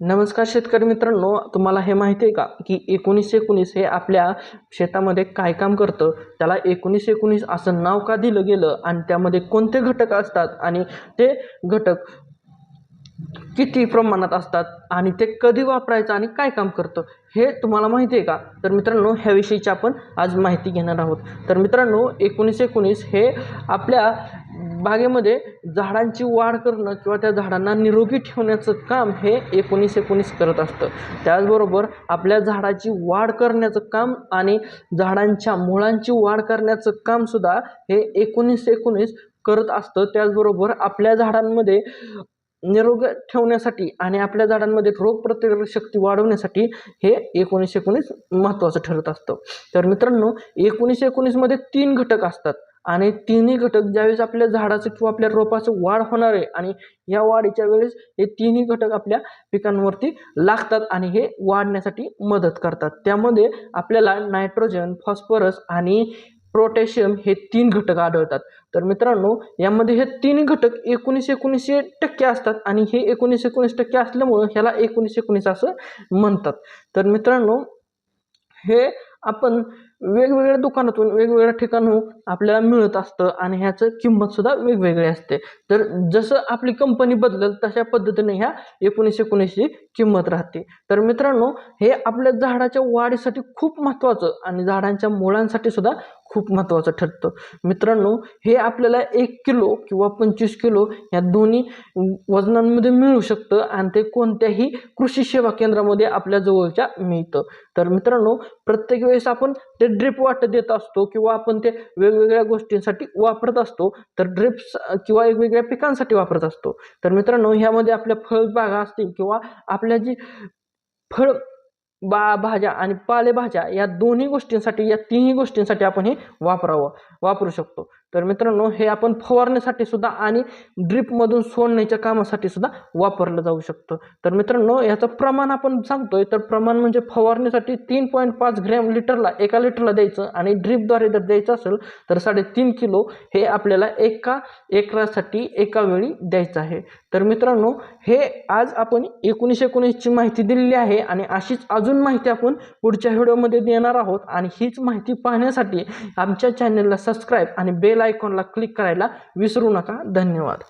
नमस्कार शेतकरी मित्रांनो तुम्हाला हे माहिती आहे का की एकोणीस एकोणीस हे आपल्या शेतामध्ये काय काम करतं? त्याला एकोणीस एकोणीस असं नाव का दिलं गेलं आणि त्यामध्ये कोणते घटक असतात आणि ते घटक किती प्रमाणात असतात आणि ते कधी वापरायचं आणि काय काम करतं हे तुम्हाला माहिती आहे का? तर मित्रांनो ह्याविषयीची आपण आज माहिती घेणार आहोत. तर मित्रांनो एकोणीस एकोणीस हे आपल्या बागेमध्ये झाडांची वाढ करणं किंवा त्या झाडांना निरोगी ठेवण्याचं काम हे एकोणीस एकोणीस करत असतं. त्याचबरोबर आपल्या झाडाची वाढ करण्याचं काम आणि झाडांच्या मुळांची वाढ करण्याचं कामसुद्धा हे एकोणीस एकोणीस करत असतं. त्याचबरोबर आपल्या झाडांमध्ये निरोग ठेवण्यासाठी आणि आपल्या झाडांमध्ये रोगप्रतिकारक शक्ती वाढवण्यासाठी हे एकोणीस एकोणीस महत्त्वाचं ठरत असतं. तर मित्रांनो एकोणीस एकोणीसमध्ये तीन घटक असतात. आणि तिन्ही घटक ज्यावेळेस आपल्या झाडाचं किंवा आपल्या रोपाचं वाढ होणार आहे आणि या वाढीच्या वेळेस हे तिन्ही घटक आपल्या पिकांवरती लागतात आणि हे वाढण्यासाठी मदत करतात. त्यामध्ये आपल्याला नायट्रोजन फॉस्फरस आणि पोटॅशियम हे तीन घटक आढळतात. तर मित्रांनो यामध्ये हे तीन घटक एकोणीस एकोणीसशे टक्के असतात आणि हे एकोणीस एकोणीस टक्के असल्यामुळं ह्याला एकोणीस एकोणीस असं म्हणतात. तर मित्रांनो हे आपण वेगवेगळ्या दुकानातून वेगवेगळ्या ठिकाणून आपल्याला मिळत असतं आणि ह्याचं किंमतसुद्धा वेगवेगळी असते. तर जसं आपली कंपनी बदलत तशा पद्धतीने ह्या एकोणीस एकोणीसची किंमत राहते. तर मित्रांनो हे आपल्या झाडाच्या वाढीसाठी खूप महत्त्वाचं आणि झाडांच्या मुळांसाठी सुद्धा खूप महत्त्वाचं ठरतं. मित्रांनो हे आपल्याला एक किलो किंवा पंचवीस किलो या दोन्ही वजनांमध्ये मिळू शकतं आणि ते कोणत्याही कृषी सेवा केंद्रामध्ये आपल्या जवळच्या मिळतं. तर मित्रांनो प्रत्येक वेळेस आपण ते ड्रिप वाटत देत असतो किंवा आपण ते वेगवेगळ्या गोष्टींसाठी वापरत असतो तर ड्रिप्स किंवा वेगवेगळ्या पिकांसाठी वापरत असतो. तर मित्रांनो ह्यामध्ये आपल्या फळबागा असतील किंवा आपल्या जी फळ बा भाज्या आणि पालेभाज्या या दोन्ही गोष्टींसाठी या तिन्ही गोष्टींसाठी आपण हे वापरावं वापरू शकतो. तर मित्रांनो हे आपण फवारण्यासाठी सुद्धा आणि ड्रिपमधून सोडण्याच्या कामासाठी सुद्धा वापरलं जाऊ शकतं. तर मित्रांनो याचं प्रमाण आपण सांगतोय तर प्रमाण म्हणजे फवारणीसाठी तीन पॉईंट पाच ग्रॅम लिटरला एका लिटरला द्यायचं आणि ड्रिपद्वारे जर द्यायचं असेल तर साडेतीन किलो हे आपल्याला एका एकरासाठी एका वेळी द्यायचं आहे. तर मित्रांनो हे आज आपण एकोणीसशे एकोणीसची माहिती दिलेली आहे आणि अशीच अजून माहिती आपण पुढच्या व्हिडिओमध्ये देणार आहोत. आणि हीच माहिती पाहण्यासाठी आमच्या चॅनलला सबस्क्राईब आणि बेल आयकॉनला क्लिक करायला विसरू नका. धन्यवाद.